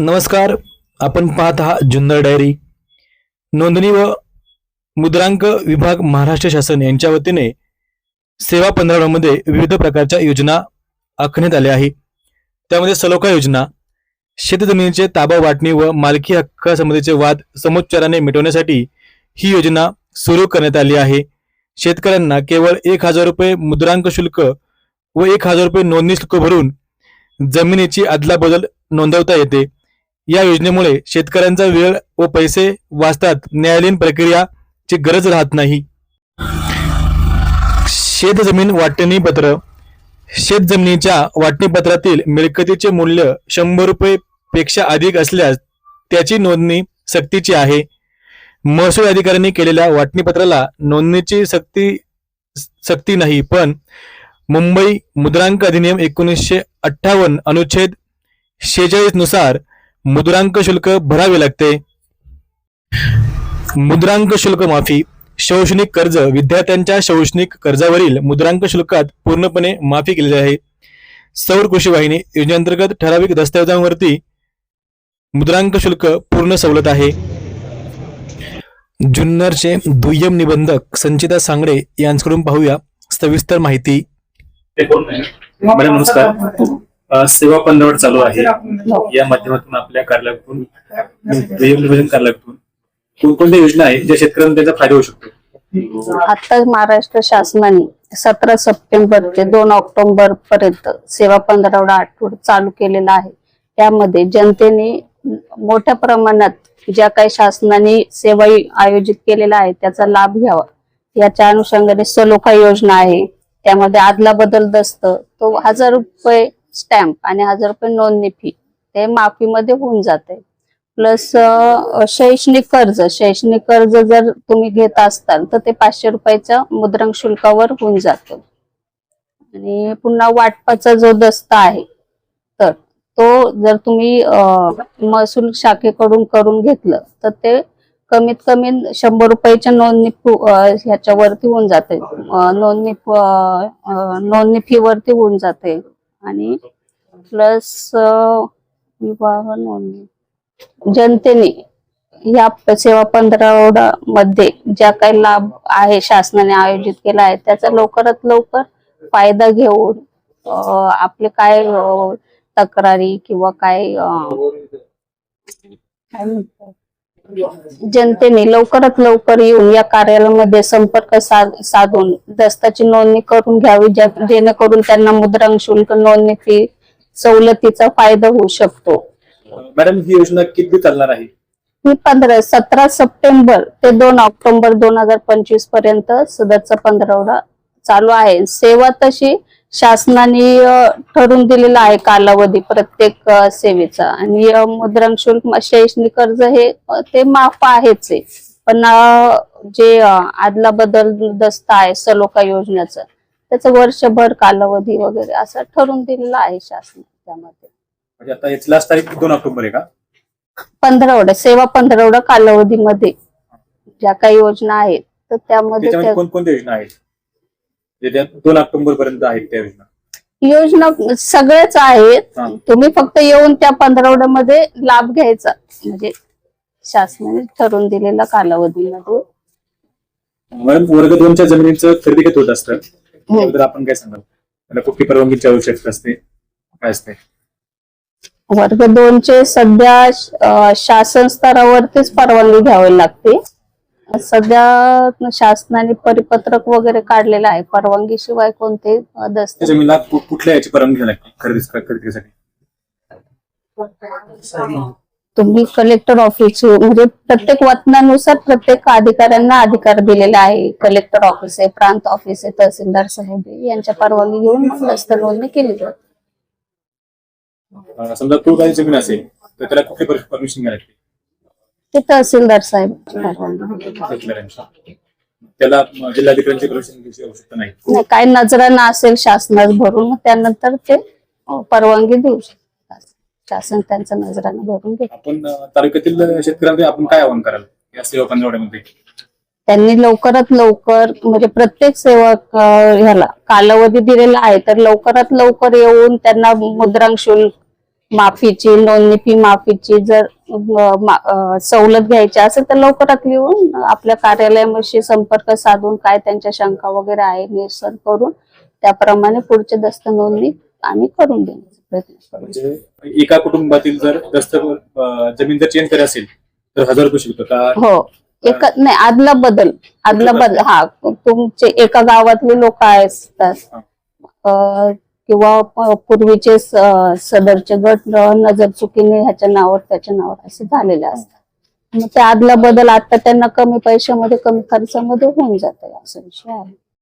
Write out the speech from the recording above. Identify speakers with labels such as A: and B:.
A: नमस्कार आपण पाहत आहात जुन्नर डायरी. नोंदणी व मुद्रांक विभाग महाराष्ट्र शासन यांच्या वतीने सेवा पंधरवड्यामध्ये विविध प्रकारच्या योजना आखण्यात आल्या आहे त्यामध्ये सलोखा योजना शेतजमिनीचे ताबा वाटणी व मालकी हक्कासंबंधीचे वाद समोच्चाराने मिटवण्यासाठी ही योजना सुरू करण्यात आली आहे. शेतकऱ्यांना केवळ एक हजार रुपये मुद्रांक शुल्क व एक हजार रुपये नोंदणी शुल्क भरून जमिनीची अदलाबदल नोंदवता येते. या योजनेमुळे शेतकऱ्यांचा वेळ व पैसे वाचतात. न्यायालयीन प्रक्रियाची गरज राहत नाही. शेतजमीन वाटणी पत्र. शेतजमिनीच्या वाटणीपत्रातील मिळकतीचे मूल्य शंभर रुपये पेक्षा अधिक असल्यास त्याची नोंदणी सक्तीची आहे. महसूल अधिकाऱ्यांनी केलेल्या वाटणीपत्राला नोंदणीची सक्ती सक्ती नाही पण मुंबई मुद्रांक अधिनियम एकोणीसशे अठ्ठावन्न अनुच्छेद शेहेचाळीसनुसार मुद्रांक शुल्क भरावे लागते. मुद्रांक शुल्क माफी शैक्षणिक कर्ज विद्यार्थ्यांच्या शैक्षणिक कर्जावरील मुद्रांक शुल्कात पूर्णपणे माफी केलेली आहे. सौर कृषी वाहिनी योजनेअंतर्गत ठराविक दस्तऐवजांवरती मुद्रांक शुल्क पूर्ण सवलत आहे. जुन्नरचे दुय्यम निबंधक संचिता सांगडे यांच्याकडून पाहूया सविस्तर माहिती.
B: मॅडम नमस्कार. सेवा पंधरवड चालू आहे. या माध्यमातून आपल्या कार्यालयातून नियोजन कार्यालयातून कोणकोणत्या योजना आहेत ज्या शेतकऱ्यांना त्याचा फायदा होऊ शकतो?
C: आता महाराष्ट्र शासनाने सतरा सप्टेंबर ते दोन ऑक्टोबर पर्यंत सेवा पंधरवडा आठवड चालू केलेला आहे. त्यामध्ये जनतेने मोठ्या प्रमाणात ज्या काही शासनाने सेवा आयोजित केलेल्या आहेत त्याचा लाभ घ्यावा. याच्या अनुषंगाने सलोखा योजना आहे. त्यामध्ये आदला बदल दस्त तो हजार रुपये स्टॅम्प आणि हजार रुपये नोंदणी फी ते माफीमध्ये होऊन जाते. प्लस शैक्षणिक कर्ज शैक्षणिक कर्ज जर तुम्ही घेत असताल तर ते पाचशे रुपयाच्या मुद्रांक शुल्कावर होऊन जात. आणि पुन्हा वाटपाचा जो दस्ता आहे तर तो जर तुम्ही महसूल शाखेकडून करून घेतलं तर ते कमीत कमी शंभर रुपयाच्या नोंदणी ह्याच्यावरती होऊन जाते. नोंदणी नोंदणी फी वरती होऊन जाते. आणि प्लस विवाह नोंदणी जनतेने या सेवा पंधरवडा मध्ये ज्या काही लाभ आहे शासनाने आयोजित केला आहे त्याचा लवकरात लवकर फायदा घेऊन आपले काय तक्रारी किंवा काय काय म्हणतात? जनतेने लवकरात लवकर येऊन या कार्यालयामध्ये संपर्क साध- साधून दस्ताची नोंदणी करून घ्यावी जेणेकरून त्यांना मुद्रांक शुल्क नोंदणी फी सवलतीचा फायदा होऊ शकतो.
B: मॅडम ही योजना किती चालणार आहे?
C: ही पंधरा सतरा सप्टेंबर ते दोन ऑक्टोबर दोन हजार पंचवीसपर्यंत सदरचा पंधरवडा चालू आहे. सेवा तशी शासनाने अ, ठरवून दिलेला आहे कालावधी प्रत्येक सेवेचा. आणि मुद्रांक शुल्क शैक्षणिक कर्ज हे ते माफ आहेच आहे. पण जे आदला बदल दस्ता आहे सलोखा योजनेचं त्याचं वर्षभर कालावधी वगैरे असं ठरवून दिलेलं आहे शासन त्यामध्ये.
B: म्हणजे आता याची लास्ट तारीख दोन ऑक्टोबर आहे का?
C: पंधरवडा सेवा पंधरवडा कालावधीमध्ये ज्या काही योजना आहेत तर त्यामध्ये
B: कोणकोणत्या योजना आहेत? जे दोन ऑक्टोबर पर्यंत आहेत त्या योजना.
C: योजना सगळ्याच आहेत.
B: हा.
C: तुम्ही फक्त येऊन त्या पंधरवड्यामध्ये लाभ घ्यायचा. म्हणजे शासनाने ठरवून दिलेल्या कालावधीमध्ये.
B: मॅडम वर्ग दोनच्या जमिनीचं खरेदी घेत होत असतं? त्याबद्दल आपण काय सांगाल? त्याला कुठली परवानगीची आवश्यकता असते? काय असते?
C: वर्ग दोनचे सध्या अं, शासन स्तरावरतीच परवानगी घ्यावी लागते. सध्या शासनाने परिपत्रक वगैरे काढलेलं आहे. परवानगी शिवाय कोणते अं, दस्त
B: त्या जमिनीला कु- कुठल्या याची परवानगी घ्यावी लागते? खरेदी खरेदीसाठी?
C: तुम्ही कलेक्टर ऑफिस म्हणजे प्रत्येक वतनानुसार प्रत्येक अधिकाऱ्यांना अधिकार दिलेला आहे. कलेक्टर ऑफिस आहे प्रांत ऑफिस आहे तहसीलदार साहेब आहे. यांच्या परवानगी घेऊन मग दस्त नोंदणी केली जाते.
B: अं, समजा तो काही जमीन असेल तर त्याला कुठली परमिशन घ्यावी लागते?
C: ते तहसीलदार साहेब. परवानगी.
B: त्याला जिल्हाधिकाऱ्यांची घ्यायची आवश्यकता नाही.
C: नाही, काय नजराना असेल शासनात भरून मग त्यानंतर ते अं, परवानगी देऊ शकतात. शासन त्यांचा नजराना भरून घेत
B: आपण अं, तालुक्यातील शेतकऱ्यांना आपण काय आवाहन कराल या सेवा पंधरवड्यामध्ये?
C: त्यांनी लवकरात लवकर म्हणजे प्रत्येक सेवक अं, ह्याला कालावधी दिलेला आहे तर लवकरात लवकर येऊन त्यांना मुद्रांक शुल्क माफीची नोंदणी फी माफीची जर मा- सवलत घ्यायची असेल तर लवकरात येऊन आपल्या कार्यालयाशी संपर्क साधून काय त्यांच्या शंका वगैरे आहे निरसन करून त्याप्रमाणे पुढचे दस्त नोंदणी आम्ही करून देण्याचा प्रयत्न करू
B: म्हणजे एका कुटुंबातील जर दस्त जमीन जर चेंज करायची असेल तर हजार रुपये शिकतो का?
C: हो. एक नाही आदला बदल. आदला बदल. हा तुमचे एका गावातले लोक असतात किंवा पूर्वीचे सदरचे गट नजर चुकीने ह्याच्या नावावर त्याच्या नावावर असे झालेले असतात. मग त्या आदला बदल आता त्यांना कमी पैशामध्ये कमी खर्चामध्ये होऊन जात असा विषय आहे.